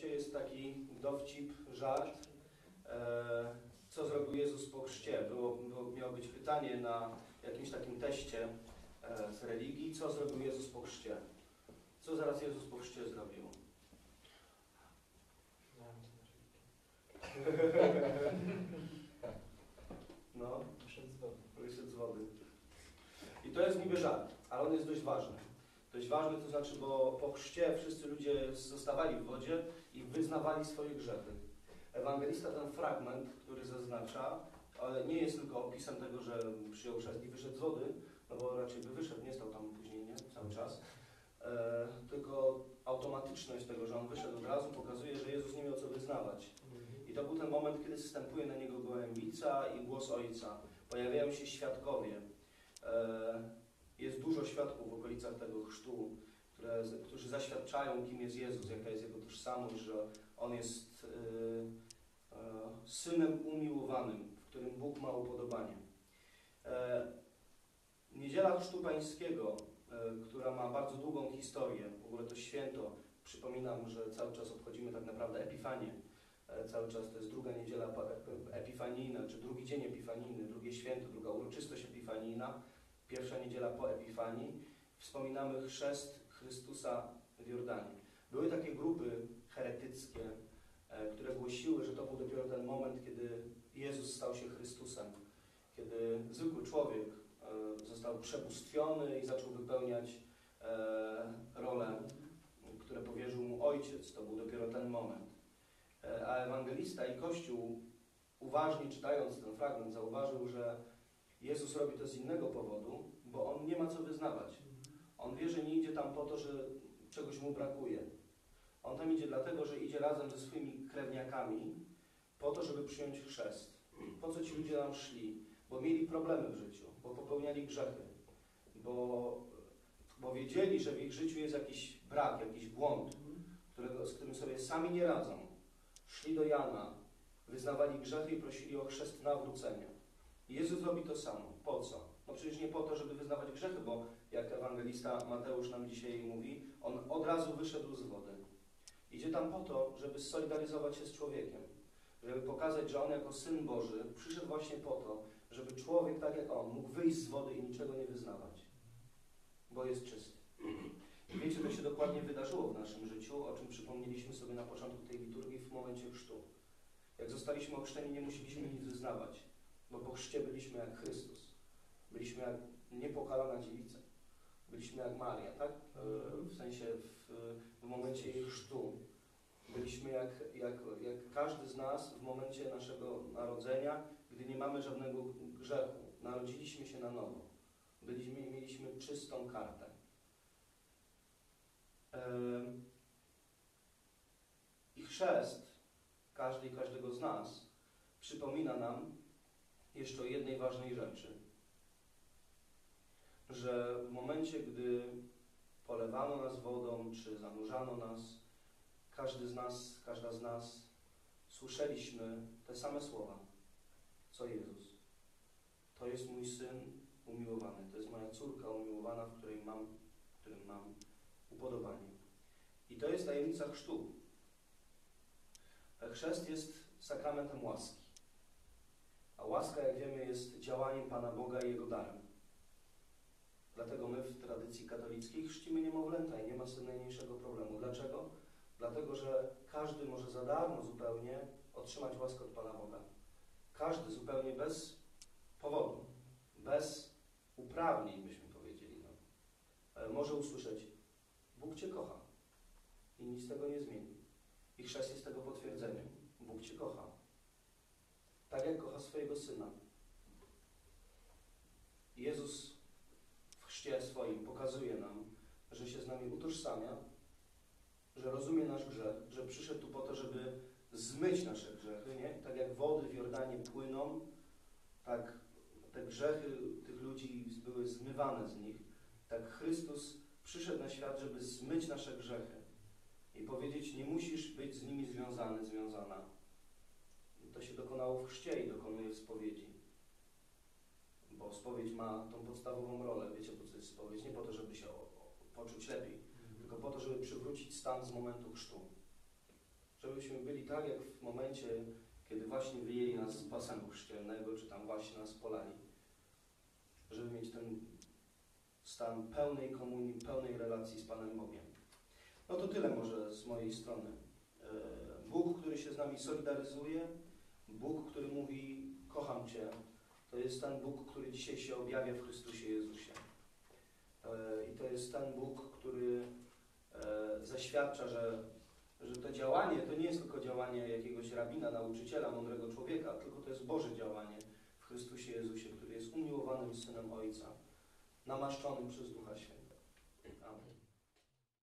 kojarzycie, jest taki dowcip, żart, e, co zrobił Jezus po chrzcie. Było, było, miało być pytanie na jakimś takim teście e, z religii, co zrobił Jezus po chrzcie. Co zaraz Jezus po chrzcie zrobił? No, Wyszedł z wody. wyszedł z wody. I to jest niby żart, ale on jest dość ważny. Dość ważny to znaczy, bo po chrzcie wszyscy ludzie zostawali w wodzie i wyznawali swoje grzechy. Ewangelista ten fragment, który zaznacza, ale nie jest tylko opisem tego, że przyjął chrzest i wyszedł z wody, no bo raczej by wyszedł, nie stał tam później, nie? Cały czas. E, tylko automatyczność tego, że on wyszedł od razu, pokazuje, że Jezus nie miał co wyznawać. I to był ten moment, kiedy zstępuje na niego gołębica i głos Ojca. Pojawiają się świadkowie. E, Jest dużo świadków w okolicach tego chrztu, które, którzy zaświadczają, kim jest Jezus, jaka jest Jego tożsamość, że On jest e, e, Synem umiłowanym, w którym Bóg ma upodobanie. E, Niedziela Chrztu Pańskiego, e, która ma bardzo długą historię, w ogóle to święto, przypominam, że cały czas obchodzimy tak naprawdę Epifanię, E, cały czas to jest druga niedziela e- epifanijna, czy drugi dzień epifanijny, drugie święto, druga uroczystość epifanijna, pierwsza niedziela po Epifanii. Wspominamy chrzest Chrystusa w Jordanii. Były takie grupy heretyckie, e, które głosiły, że to był dopiero ten moment, kiedy Jezus stał się Chrystusem, kiedy zwykły człowiek e, został przebóstwiony i zaczął wypełniać e, role, które powierzył mu Ojciec. To był dopiero ten moment. A ewangelista i Kościół, uważnie czytając ten fragment, zauważył, że Jezus robi to z innego powodu, bo on nie ma co wyznawać. On wie, że nie idzie tam po to, że czegoś mu brakuje. On tam idzie dlatego, że idzie razem ze swoimi krewniakami po to, żeby przyjąć chrzest. Po co ci ludzie tam szli? Bo mieli problemy w życiu, bo popełniali grzechy, bo, bo wiedzieli, że w ich życiu jest jakiś brak, jakiś błąd, którego, z którym sobie sami nie radzą szli do Jana, wyznawali grzechy i prosili o chrzest nawrócenia. Jezus robi to samo. Po co? No przecież nie po to, żeby wyznawać grzechy, bo jak ewangelista Mateusz nam dzisiaj mówi, on od razu wyszedł z wody. Idzie tam po to, żeby solidaryzować się z człowiekiem, żeby pokazać, że on jako Syn Boży przyszedł właśnie po to, żeby człowiek tak jak on mógł wyjść z wody i niczego nie wyznawać, bo jest czysty. I wiecie, to się dokładnie wydarzyło w naszym życiu, o czym przypomnieliśmy sobie na początku tej liturgii w momencie chrztu. Jak zostaliśmy ochrzczeni, nie musieliśmy nic wyznawać, bo po chrzcie byliśmy jak Chrystus. Byliśmy jak niepokalana dziewica. Byliśmy jak Maria, tak? E, W sensie w, w momencie jej chrztu. Byliśmy jak, jak, jak każdy z nas w momencie naszego narodzenia, gdy nie mamy żadnego grzechu. Narodziliśmy się na nowo. Byliśmy, mieliśmy czystą kartę. I chrzest każdy i każdego z nas przypomina nam jeszcze o jednej ważnej rzeczy. Że w momencie, gdy polewano nas wodą, czy zanurzano nas, każdy z nas, każda z nas słyszeliśmy te same słowa, co Jezus. To jest mój Syn umiłowany, to jest moja córka umiłowana, w której mam, w którym mam upodobanie. I to jest tajemnica chrztu. Chrzest jest sakramentem łaski. A łaska, jak wiemy, jest działaniem Pana Boga i Jego darem. Dlatego my w tradycji katolickiej chrzcimy niemowlęta i nie ma z tym najmniejszego problemu. Dlaczego? Dlatego, że każdy może za darmo zupełnie otrzymać łaskę od Pana Boga. Każdy zupełnie bez powodu, bez uprawnień, byśmy powiedzieli, no, e, może usłyszeć Bóg Cię kocha i nic tego nie zmieni. I chrzest jest tego potwierdzeniem. Bóg Cię kocha. Tak jak kocha swojego Syna. Jezus w chrzcie swoim pokazuje nam, że się z nami utożsamia, że rozumie nasz grzech, że przyszedł tu po to, żeby zmyć nasze grzechy, nie? Tak jak wody w Jordanie płyną, tak te grzechy tych ludzi były zmywane z nich, tak Chrystus przyszedł na świat, żeby zmyć nasze grzechy i powiedzieć, nie musisz być z nimi związany, związana. To się dokonało w chrzcie i dokonuje w spowiedzi. Bo spowiedź ma tą podstawową rolę. Wiecie, po co jest spowiedź? Nie po to, żeby się poczuć lepiej, tylko po to, żeby przywrócić stan z momentu chrztu. Żebyśmy byli tak, jak w momencie, kiedy właśnie wyjęli nas z basenu chrzcielnego, czy tam właśnie nas polali. Żeby mieć ten stan pełnej komunii, pełnej relacji z Panem Bogiem. No to tyle może z mojej strony. E, Bóg, który się z nami solidaryzuje, Bóg, który mówi, kocham Cię, to jest ten Bóg, który dzisiaj się objawia w Chrystusie Jezusie. E, I to jest ten Bóg, który zaświadcza, że, że to działanie to nie jest tylko działanie jakiegoś rabina, nauczyciela, mądrego człowieka, tylko to jest Boże działanie w Chrystusie Jezusie, który jest umiłowanym Synem Ojca, namaszczonym przez Ducha Świętego.